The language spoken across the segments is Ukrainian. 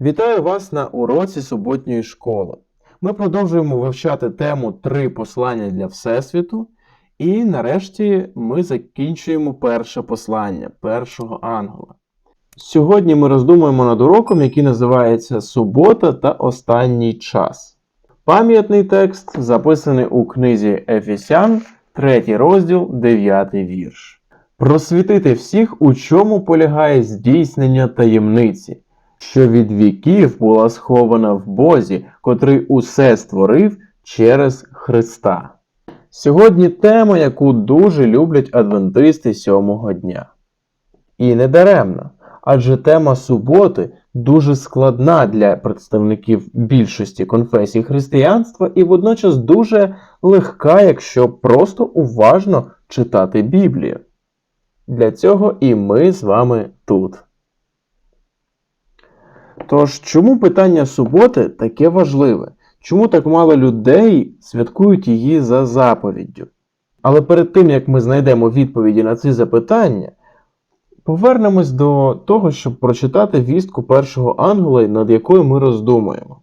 Вітаю вас на уроці суботньої школи. Ми продовжуємо вивчати тему Три послання для Всесвіту. І нарешті ми закінчуємо перше послання першого ангела. Сьогодні ми роздумуємо над уроком, який називається Субота та останній час. Пам'ятний текст записаний у книзі Ефесян, 3 розділ, 9 вірш. Просвітити всіх, у чому полягає здійснення таємниці, що від віків була схована в Бозі, котрий усе створив через Христа. Сьогодні тема, яку дуже люблять адвентисти сьомого дня. І не даремно, адже тема суботи дуже складна для представників більшості конфесій християнства і водночас дуже легка, якщо просто уважно читати Біблію. Для цього і ми з вами тут. Тож, чому питання суботи таке важливе? Чому так мало людей святкують її за заповіддю? Але перед тим як ми знайдемо відповіді на ці запитання, повернемось до того, щоб прочитати вістку першого ангела, над якою ми роздумуємо.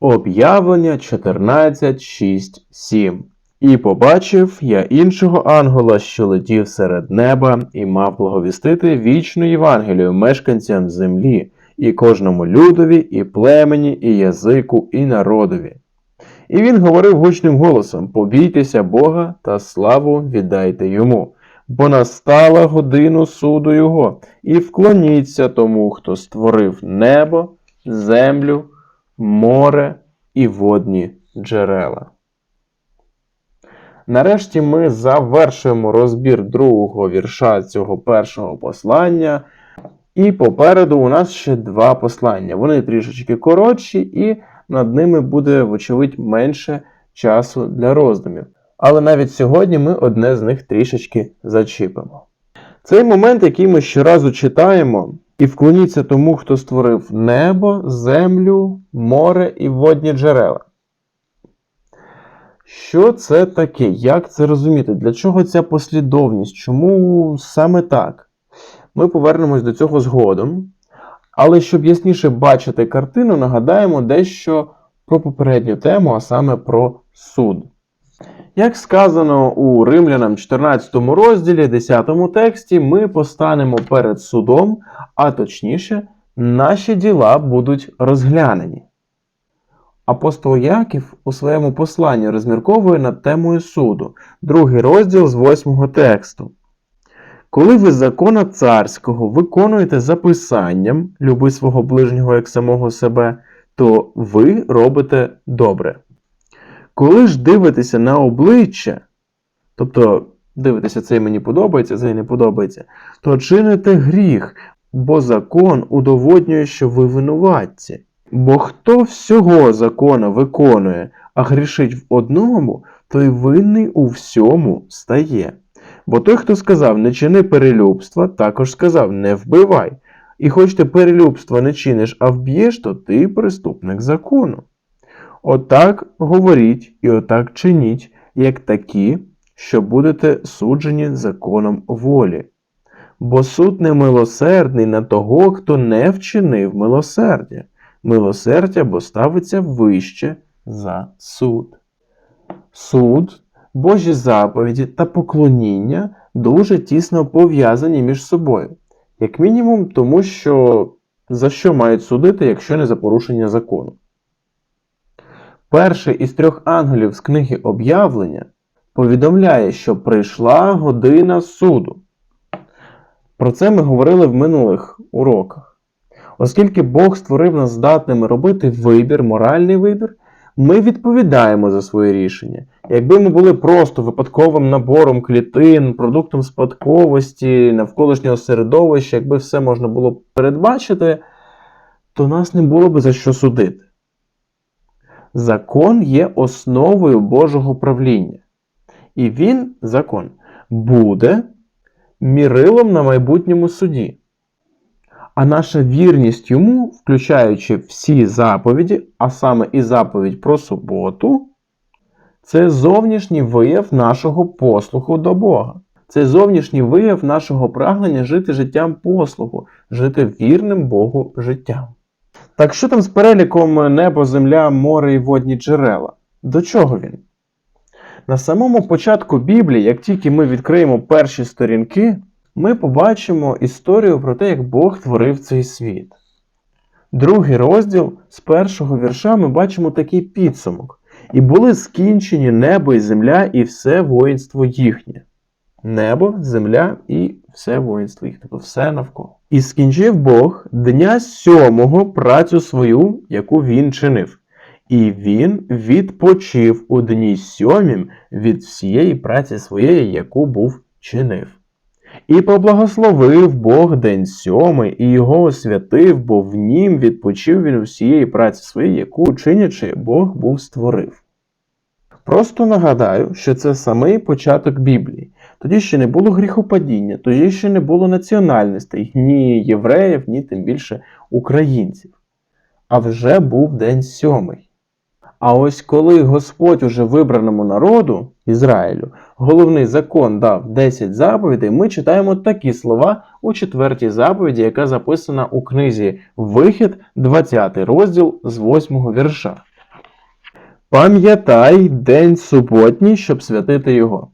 Об'явлення 14, 6, 7. І побачив я іншого ангела, що летів серед неба, і мав благовістити вічну Євангелію мешканцям землі, і кожному людові, і племені, і язику, і народові. І він говорив гучним голосом: Побійтеся Бога та славу віддайте йому, бо настала годину суду Його, і вклоніться тому, хто створив небо, землю, море і водні джерела. Нарешті ми завершуємо розбір другого вірша цього першого послання. І попереду у нас ще два послання. Вони трішечки коротші, і над ними буде, вочевидь, менше часу для роздумів. Але навіть сьогодні ми одне з них трішечки зачіпимо. Цей момент, який ми щоразу читаємо, і вклоніться тому, хто створив небо, землю, море і водні джерела. Що це таке? Як це розуміти? Для чого ця послідовність? Чому саме так? Ми повернемось до цього згодом. Але щоб ясніше бачити картину, нагадаємо дещо про попередню тему, а саме про суд. Як сказано у Римлянам 14 розділі, 10 тексті, ми постанемо перед судом, а точніше, наші діла будуть розглянені. Апостол Яків у своєму посланні розмірковує над темою суду, другий розділ з 8 тексту. Коли ви закона царського виконуєте за писанням люби свого ближнього як самого себе, то ви робите добре. Коли ж дивитеся на обличчя, тобто дивитеся, це мені подобається, це не подобається, то чините гріх, бо закон удоводнює, що ви винуватці. Бо хто всього закона виконує, а грішить в одному, той винний у всьому стає. Бо той, хто сказав не чини перелюбства, також сказав не вбивай. І хоч ти перелюбства не чиниш, а вб'єш, то ти преступник закону. Отак говоріть і отак чиніть, як такі, що будете суджені законом волі. Бо суд не милосердний на того, хто не вчинив милосердя. Милосердя бо ставиться вище за суд. Суд Божі заповіді та поклоніння дуже тісно пов'язані між собою, як мінімум, тому що за що мають судити, якщо не за порушення закону. Перший із трьох ангелів з книги об'явлення повідомляє, що прийшла година суду. Про це ми говорили в минулих уроках. Оскільки Бог створив нас здатними робити вибір, моральний вибір, ми відповідаємо за своє рішення. Якби ми були просто випадковим набором клітин, продуктом спадковості, навколишнього середовища, якби все можна було передбачити, то нас не було б за що судити. Закон є основою Божого правління. І він, закон, буде мірилом на майбутньому суді. А наша вірність йому, включаючи всі заповіді, а саме і заповідь про суботу, це зовнішній вияв нашого послуху до Бога. Це зовнішній вияв нашого прагнення жити життям послуху, жити вірним Богу життям. Так що там з переліком небо, земля, море і водні джерела? До чого він? На самому початку Біблії, як тільки ми відкриємо перші сторінки, ми побачимо історію про те, як Бог творив цей світ. Другий розділ з першого вірша ми бачимо такий підсумок. І були скінчені небо і земля, і все воїнство їхнє. Небо, земля і все воїнство їх, тобто все навколо. І скінчив Бог дня сьомого працю свою, яку він чинив. І він відпочив у дні сьомім від всієї праці своєї, яку був чинив. І поблагословив Бог день сьомий, і його освятив, бо в нім відпочив він усієї праці своєї, яку чинячи, Бог був створив. Просто нагадаю, що це самий початок Біблії. Тоді ще не було гріхопадіння, тоді ще не було національностей, ні євреїв, ні тим більше українців. А вже був день сьомий. А ось коли Господь уже вибраному народу Ізраїлю головний закон дав 10 заповідей, ми читаємо такі слова у четвертій заповіді, яка записана у книзі Вихід, 20 розділ з 8 вірша. Пам'ятай день суботній, щоб святити його.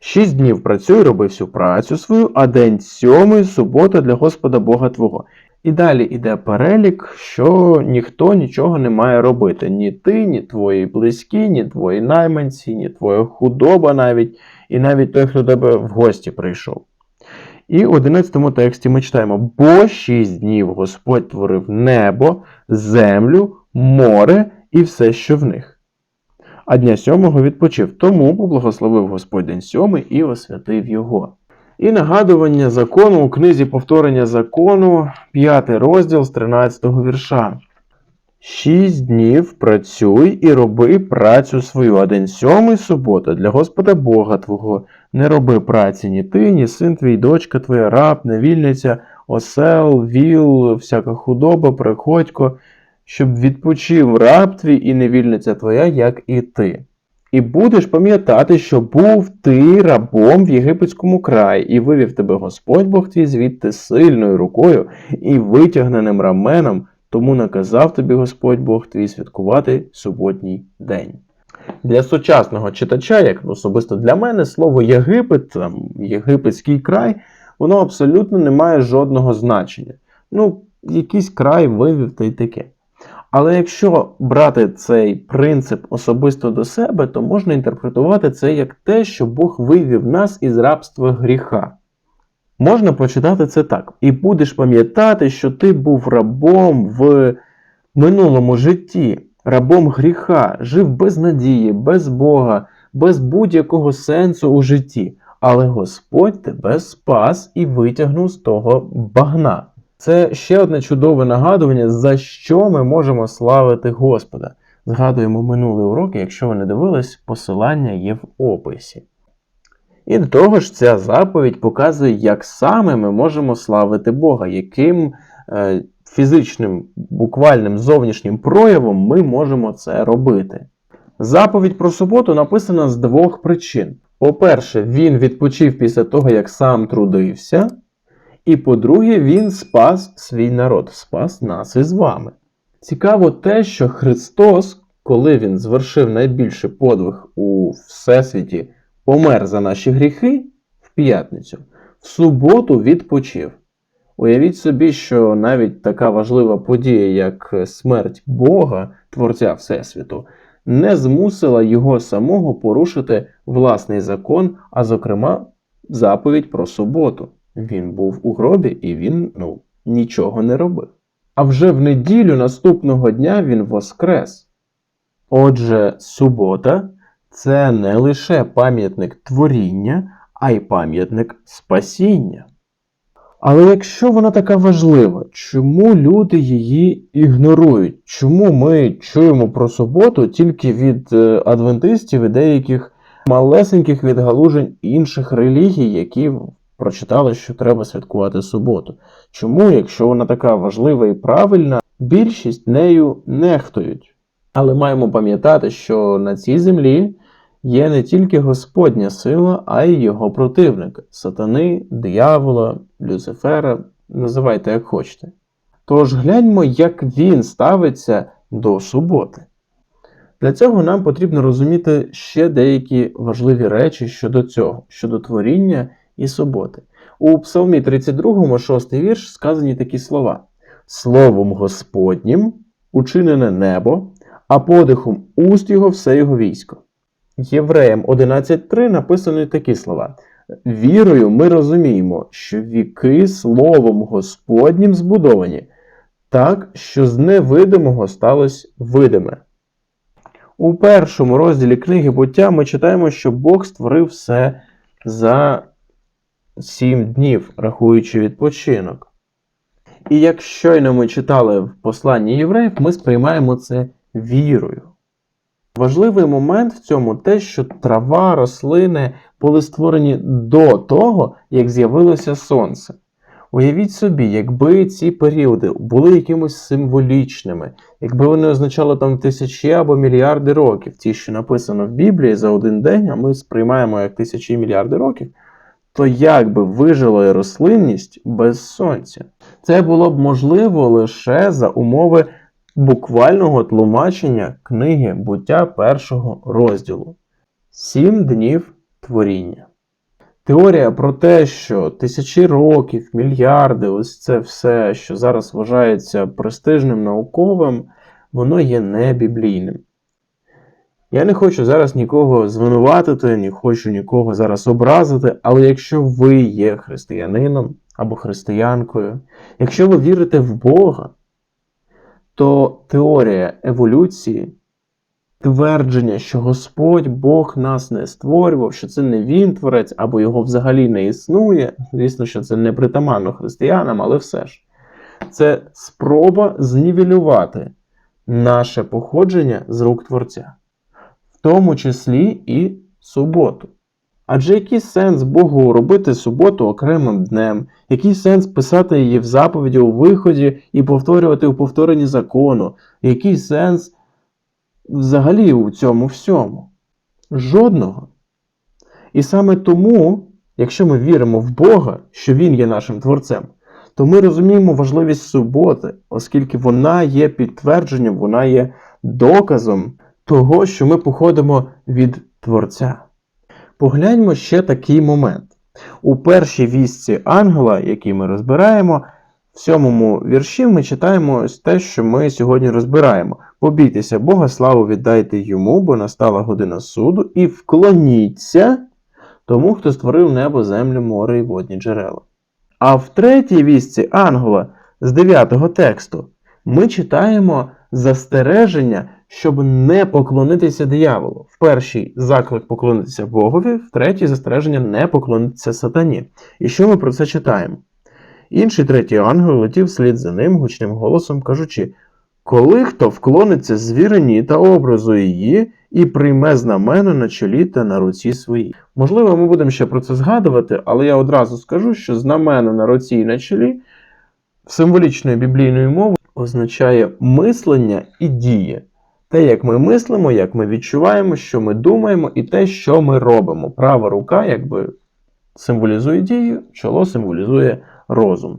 Шість днів працюй, роби всю працю свою, а день сьомий субота для Господа Бога Твого. І далі йде перелік, що ніхто нічого не має робити. Ні ти, ні твої близькі, ні твої найманці, ні твоя худоба навіть, і навіть той, хто до тебе в гості прийшов. І в 11 тексті ми читаємо: бо шість днів Господь творив небо, землю, море і все, що в них. А дня сьомого відпочив, тому поблагословив Господь день сьомий і освятив його. І нагадування закону у книзі повторення закону, 5 розділ з 13 вірша. Шість днів працюй і роби працю свою, а день сьомий субота для Господа Бога Твого. Не роби праці ні ти, ні син твій, дочка твоя, раб, невільниця, осел, віл, всяка худоба, приходько, щоб відпочив раб твій і невільниця твоя, як і ти. І будеш пам'ятати, що був ти рабом в єгипетському краї, і вивів тебе Господь Бог твій звідти сильною рукою і витягненим раменом, тому наказав тобі Господь Бог твій святкувати суботній день. Для сучасного читача, як особисто для мене, слово Єгипет, там, єгипетський край, воно абсолютно не має жодного значення. Ну, якийсь край вивів та й таке. Але якщо брати цей принцип особисто до себе, то можна інтерпретувати це як те, що Бог вивів нас із рабства гріха. Можна прочитати це так. І будеш пам'ятати, що ти був рабом в минулому житті, рабом гріха, жив без надії, без Бога, без будь-якого сенсу у житті. Але Господь тебе спас і витягнув з того багна. Це ще одне чудове нагадування, за що ми можемо славити Господа. Згадуємо минулий урок, якщо ви не дивились, посилання є в описі. І до того ж, ця заповідь показує, як саме ми можемо славити Бога, яким е, фізичним, буквальним зовнішнім проявом ми можемо це робити. Заповідь про суботу написана з двох причин. По-перше, він відпочив після того, як сам трудився. І по-друге, він спас свій народ, спас нас із вами. Цікаво те, що Христос, коли Він звершив найбільший подвиг у Всесвіті, помер за наші гріхи в п'ятницю, в суботу відпочив. Уявіть собі, що навіть така важлива подія, як смерть Бога, Творця Всесвіту, не змусила його самого порушити власний закон, а зокрема, заповідь про суботу. Він був у гробі і він ну, нічого не робив. А вже в неділю наступного дня він воскрес. Отже, субота це не лише пам'ятник творіння, а й пам'ятник спасіння. Але якщо вона така важлива, чому люди її ігнорують? Чому ми чуємо про суботу тільки від е, адвентистів і деяких малесеньких відгалужень інших релігій, які прочитали, що треба святкувати суботу. Чому, якщо вона така важлива і правильна, більшість нею нехтують? Але маємо пам'ятати, що на цій землі є не тільки Господня сила, а й його противник сатани, диявола, Люцифера, називайте як хочете. Тож гляньмо, як він ставиться до суботи. Для цього нам потрібно розуміти ще деякі важливі речі щодо цього, щодо творіння і суботи. У Псалмі 32, 6 вірш сказані такі слова: Словом Господнім учинене небо, а подихом уст його все його військо. Євреям 11.3 написані такі слова. Вірою ми розуміємо, що віки Словом Господнім збудовані, так, що з невидимого сталося видиме. У першому розділі книги буття ми читаємо, що Бог створив все за сім днів, рахуючи відпочинок. І як щойно ми читали в посланні євреїв, ми сприймаємо це вірою. Важливий момент в цьому те, що трава, рослини були створені до того, як з'явилося сонце. Уявіть собі, якби ці періоди були якимось символічними, якби вони означали там тисячі або мільярди років, ті, що написано в Біблії за один день, а ми сприймаємо як тисячі і мільярди років, то як би вижила рослинність без сонця? Це було б можливо лише за умови буквального тлумачення книги буття першого розділу Сім днів творіння. Теорія про те, що тисячі років, мільярди, ось це все, що зараз вважається престижним науковим, воно є не біблійним. Я не хочу зараз нікого звинуватити, не хочу нікого зараз образити, але якщо ви є християнином або християнкою, якщо ви вірите в Бога, то теорія еволюції, твердження, що Господь Бог нас не створював, що це не Він творець, або його взагалі не існує, звісно, що це не притаманно християнам, але все ж, це спроба знівелювати наше походження з рук Творця, тому числі і суботу. Адже який сенс Богу робити суботу окремим днем, який сенс писати її в заповіді у виході і повторювати у повторенні закону, який сенс взагалі у цьому всьому? Жодного. І саме тому, якщо ми віримо в Бога, що Він є нашим творцем, то ми розуміємо важливість суботи, оскільки вона є підтвердженням, вона є доказом того, що ми походимо від Творця. Погляньмо ще такий момент. У першій вісці ангела, який ми розбираємо, в сьомому вірші ми читаємо те, що ми сьогодні розбираємо. Побійтеся Бога, славу віддайте йому, бо настала година суду, і вклоніться тому, хто створив небо, землю, море і водні джерела. А в третій вісці ангела з 9 тексту ми читаємо застереження, щоб не поклонитися дияволу. В першій заклик поклонитися Богові, в третій застереження не поклонитися сатані. І що ми про це читаємо? Інший третій ангел летів слід за ним гучним голосом, кажучи: Коли хто вклониться звірині та образу її і прийме знамено на чолі та на руці своїй. Можливо, ми будемо ще про це згадувати, але я одразу скажу, що знамено на руці і на чолі символічною біблійною мовою означає мислення і діє. Те, як ми мислимо, як ми відчуваємо, що ми думаємо, і те, що ми робимо. Права рука, якби символізує дію, чоло символізує розум.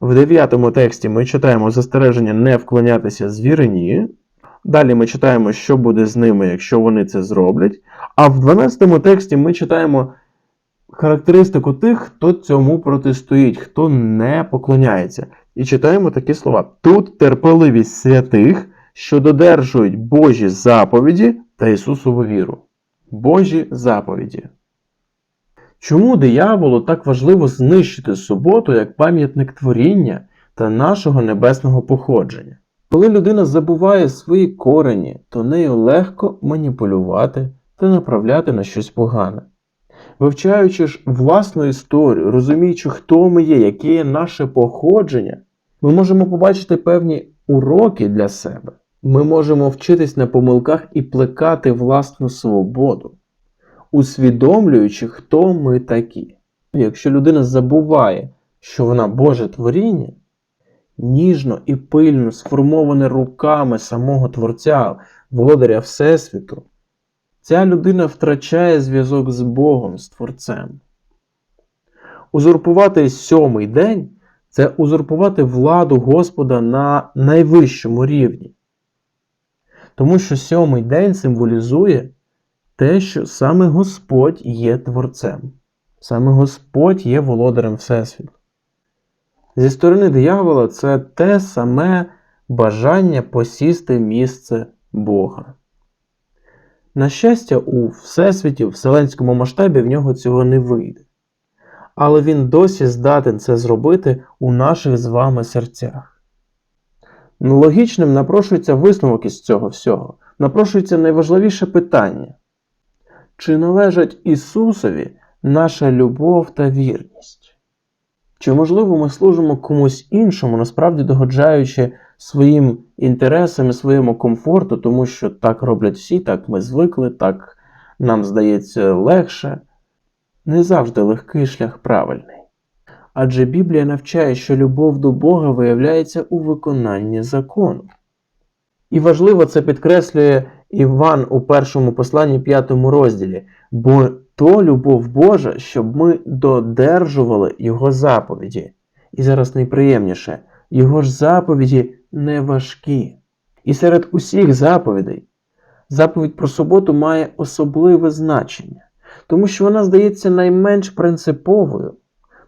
В дев'ятому тексті ми читаємо застереження не вклонятися звірині. Далі ми читаємо, що буде з ними, якщо вони це зроблять. А в 12 тексті ми читаємо характеристику тих, хто цьому протистоїть, хто не поклоняється. І читаємо такі слова: тут терпеливість святих, що додержують Божі заповіді та Ісусову віру. Божі заповіді. Чому дияволу так важливо знищити суботу як пам'ятник творіння та нашого небесного походження? Коли людина забуває свої корені, то нею легко маніпулювати та направляти на щось погане. Вивчаючи ж власну історію, розуміючи, хто ми є, яке є наше походження, ми можемо побачити певні уроки для себе. Ми можемо вчитись на помилках і плекати власну свободу, усвідомлюючи, хто ми такі. Якщо людина забуває, що вона Боже творіння, ніжно і пильно сформоване руками самого Творця, володаря Всесвіту, ця людина втрачає зв'язок з Богом, з Творцем. Узурпувати сьомий день це узурпувати владу Господа на найвищому рівні. Тому що сьомий день символізує те, що саме Господь є Творцем, саме Господь є володарем Всесвіту. Зі сторони диявола це те саме бажання посісти місце Бога. На щастя, у Всесвіті, в вселенському масштабі в нього цього не вийде. Але він досі здатен це зробити у наших з вами серцях. Логічним напрошується висновок із цього всього. Напрошується найважливіше питання: чи належать Ісусові наша любов та вірність? Чи, можливо, ми служимо комусь іншому, насправді догоджаючи своїм інтересам і своєму комфорту, тому що так роблять всі, так ми звикли, так нам здається легше. Не завжди легкий шлях правильний. Адже Біблія навчає, що любов до Бога виявляється у виконанні закону. І важливо це підкреслює Іван у першому посланні п'ятому розділі, бо то любов Божа, щоб ми додержували Його заповіді. І зараз найприємніше, Його ж заповіді не важкі. І серед усіх заповідей заповідь про суботу має особливе значення, тому що вона здається найменш принциповою,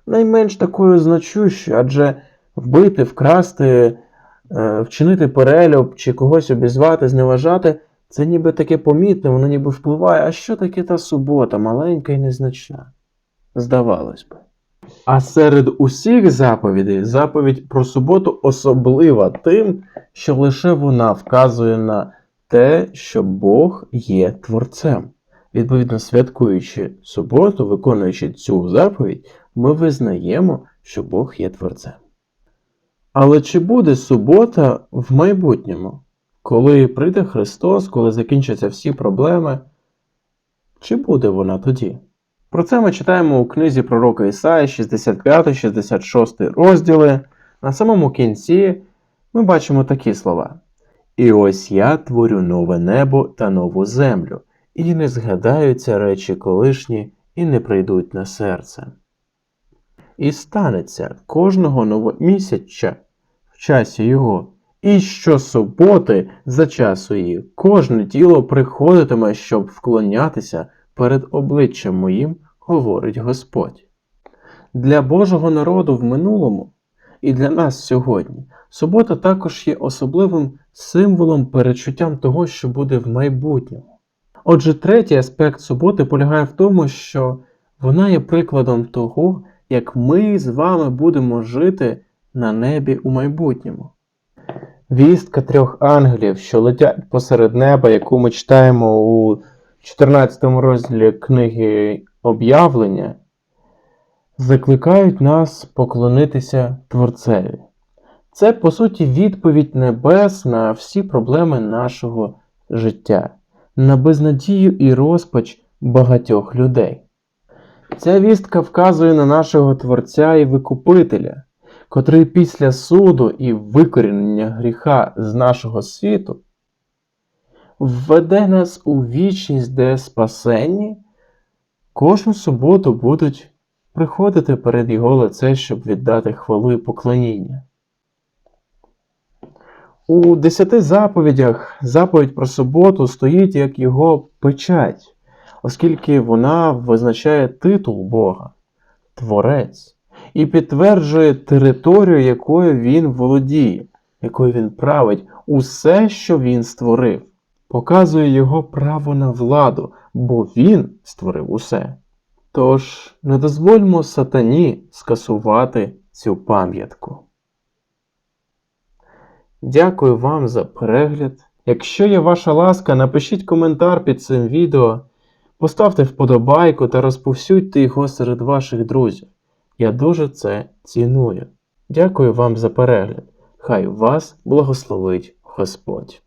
найменш такою значущою, адже вбити, вкрасти, е, вчинити перельоб чи когось обізвати, зневажати це ніби таке помітне, воно ніби впливає, а що таке та субота, маленька і незначна? Здавалось би. А серед усіх заповідей заповідь про суботу особлива тим, що лише вона вказує на те, що Бог є творцем. Відповідно, святкуючи суботу, виконуючи цю заповідь, ми визнаємо, що Бог є творцем. Але чи буде субота в майбутньому? Коли прийде Христос, коли закінчаться всі проблеми, чи буде вона тоді? Про це ми читаємо у книзі пророка Ісаї 65-66 розділи. На самому кінці ми бачимо такі слова: І ось я творю нове небо та нову землю, і не згадаються речі колишні, і не прийдуть на серце. І станеться кожного новомісяча в часі його. І щосуботи за часу її кожне тіло приходитиме, щоб вклонятися перед обличчям моїм, говорить Господь. Для Божого народу в минулому і для нас сьогодні субота також є особливим символом перечуттям того, що буде в майбутньому. Отже, третій аспект суботи полягає в тому, що вона є прикладом того, як ми з вами будемо жити на небі у майбутньому. Вістка трьох ангелів, що летять посеред неба, яку ми читаємо у 14 розділі книги Об'явлення, закликають нас поклонитися Творцеві. Це, по суті, відповідь небес на всі проблеми нашого життя, на безнадію і розпач багатьох людей. Ця вістка вказує на нашого Творця і Викупителя котрий після суду і викорінення гріха з нашого світу введе нас у вічність, де спасенні кожну суботу будуть приходити перед Його лице, щоб віддати хвалу і поклоніння. У десяти заповідях заповідь про суботу стоїть як його печать, оскільки вона визначає титул Бога, Творець і підтверджує територію, якою він володіє, якою він править, усе, що він створив, показує його право на владу, бо він створив усе. Тож не дозвольмо сатані скасувати цю пам'ятку. Дякую вам за перегляд. Якщо є ваша ласка, напишіть коментар під цим відео, поставте вподобайку та розповсюдьте його серед ваших друзів. Я дуже це ціную. Дякую вам за перегляд. Хай вас благословить Господь.